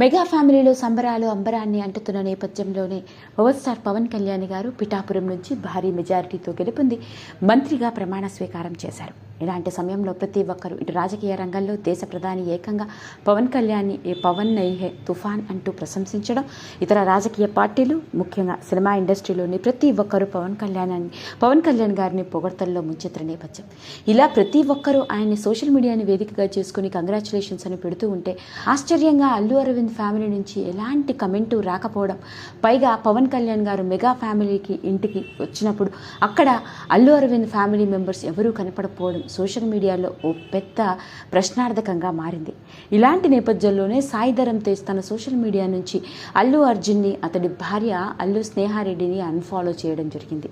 Mega ఫ్యామిలీలో సంబరాలు అంబరాన్ని అంటుతున్న నేపథ్యంలోనే పవర్ స్టార్ పవన్ కళ్యాణ్ గారు పిఠాపురం నుంచి భారీ మెజారిటీతో గెలుపొంది మంత్రిగా ప్రమాణ స్వీకారం చేశారు. ఇలాంటి సమయంలో ప్రతి ఒక్కరూ ఇటు రాజకీయ రంగంలో దేశ ప్రధాని ఏకంగా పవన్ కళ్యాణ్ని ఏ పవన్ నైహే తుఫాన్ అంటూ ప్రశంసించడం ఇతర రాజకీయ పార్టీలు ముఖ్యంగా సినిమా ఇండస్ట్రీలోని ప్రతి ఒక్కరూ పవన్ కళ్యాణాన్ని పవన్ కళ్యాణ్ గారిని పొగడ్తల్లో ముంచెత్తిన నేపథ్యం. ఇలా ప్రతి ఒక్కరూ ఆయన్ని సోషల్ మీడియాని వేదికగా చేసుకుని కంగ్రాచులేషన్స్ అని పెడుతూ ఉంటే ఆశ్చర్యంగా అల్లు అరవింద్ ఫ్యామిలీ నుంచి ఎలాంటి కమెంటు రాకపోవడం పైగా పవన్ కళ్యాణ్ గారు మెగా ఫ్యామిలీకి ఇంటికి వచ్చినప్పుడు అక్కడ అల్లు అరవింద్ ఫ్యామిలీ మెంబర్స్ ఎవరూ కనపడకపోవడం సోషల్ మీడియాలో ఓ పెద్ద ప్రశ్నార్థకంగా మారింది. ఇలాంటి నేపథ్యంలోనే సాయి ధరమ్ తేజ్ తన సోషల్ మీడియా నుంచి అల్లు అర్జున్ని అతడి భార్య అల్లు స్నేహారెడ్డిని అన్ఫాలో చేయడం జరిగింది.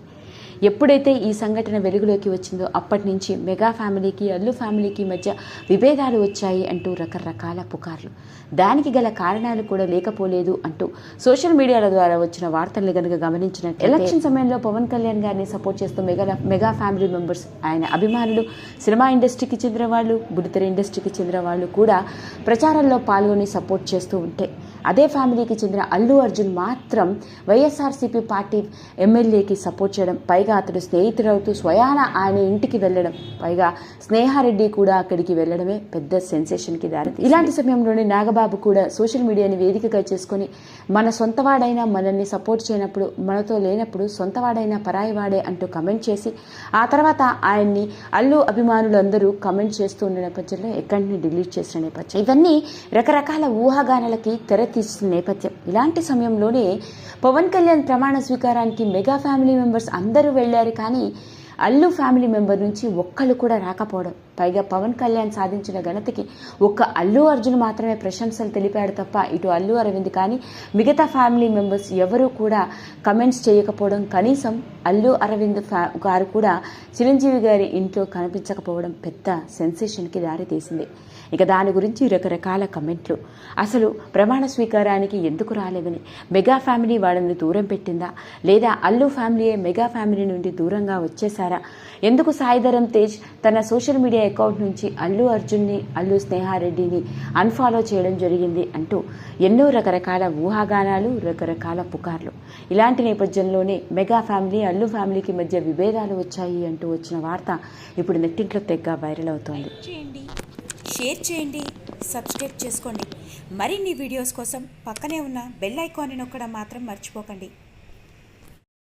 ఎప్పుడైతే ఈ సంఘటన వెలుగులోకి వచ్చిందో అప్పటి నుంచి మెగా ఫ్యామిలీకి అల్లు ఫ్యామిలీకి మధ్య విభేదాలు వచ్చాయి అంటూ రకరకాల పుకార్లు. దానికి గల కారణాలు కూడా లేకపోలేదు అంటూ సోషల్ మీడియాల ద్వారా వచ్చిన వార్తల్ని కనుక గమనించిన ఎలక్షన్ సమయంలో పవన్ కళ్యాణ్ గారిని సపోర్ట్ చేస్తూ మెగా మెగా ఫ్యామిలీ మెంబర్స్ ఆయన అభిమానులు సినిమా ఇండస్ట్రీకి చెందిన వాళ్ళు బుడితెర ఇండస్ట్రీకి చెందిన వాళ్ళు కూడా ప్రచారంలో పాల్గొని సపోర్ట్ చేస్తూ ఉంటే అదే ఫ్యామిలీకి చెందిన అల్లు అర్జున్ మాత్రం వైఎస్ఆర్సీపీ పార్టీ ఎమ్మెల్యేకి సపోర్ట్ చేయడం పైగా అతడు స్నేహితుడవుతూ స్వయాన ఆయన ఇంటికి వెళ్ళడం పైగా స్నేహారెడ్డి కూడా అక్కడికి వెళ్ళడమే పెద్ద సెన్సేషన్కి దారి ఇలాంటి సమయంలోనే నాగబాబు కూడా సోషల్ మీడియాని వేదికగా చేసుకొని మన సొంతవాడైనా మనల్ని సపోర్ట్ చేయనప్పుడు మనతో లేనప్పుడు సొంతవాడైనా పరాయివాడే అంటూ కమెంట్ చేసి ఆ తర్వాత ఆయన్ని అల్లు అభిమానులందరూ కమెంట్ చేస్తూ ఉన్న నేపథ్యంలో ఎక్కడిని డిలీట్ చేసిన నేపథ్యం. ఇవన్నీ రకరకాల ఊహాగానాలకి తీస్తున్న నేపథ్యం. ఇలాంటి సమయంలోనే పవన్ కళ్యాణ్ ప్రమాణ స్వీకారానికి మెగా ఫ్యామిలీ మెంబర్స్ అందరూ వెళ్ళారు కానీ అల్లు ఫ్యామిలీ మెంబర్ నుంచి ఒక్కళ్ళు కూడా రాకపోవడం. పైగా పవన్ కళ్యాణ్ సాధించిన ఘనతకి ఒక్క అల్లు అర్జున్ మాత్రమే ప్రశంసలు తెలిపాడు తప్ప ఇటు అల్లు అరవింద్ కానీ మిగతా ఫ్యామిలీ మెంబర్స్ ఎవరూ కూడా కమెంట్స్ చేయకపోవడం కనీసం అల్లు అరవింద్ ఫ్యా గారు కూడా చిరంజీవి గారి ఇంట్లో కనిపించకపోవడం పెద్ద సెన్సేషన్కి దారితీసింది. ఇక దాని గురించి రకరకాల కమెంట్లు అసలు ప్రమాణ స్వీకారానికి ఎందుకు రాలేదని మెగా ఫ్యామిలీ వాళ్ళని దూరం పెట్టిందా లేదా అల్లు ఫ్యామిలీయే మెగా ఫ్యామిలీ నుండి దూరంగా వచ్చేసారా ఎందుకు సాయిధరం తేజ్ తన సోషల్ మీడియా అకౌంట్ నుంచి అల్లు అర్జున్ని అల్లు స్నేహారెడ్డిని అన్ఫాలో చేయడం జరిగింది అంటూ ఎన్నో రకరకాల ఊహాగానాలు రకరకాల పుకార్లు. ఇలాంటి నేపథ్యంలోనే మెగా ఫ్యామిలీ అల్లు ఫ్యామిలీకి మధ్య విభేదాలు వచ్చాయి అంటూ వచ్చిన వార్త ఇప్పుడు నెట్టింట్లో తెగ్గ వైరల్ అవుతోంది. చేయండి షేర్ చేయండి సబ్స్క్రైబ్ చేసుకోండి. మరిన్ని వీడియోస్ కోసం పక్కనే ఉన్న బెల్ ఐకాన్ని నొక్కడం మాత్రం మర్చిపోకండి.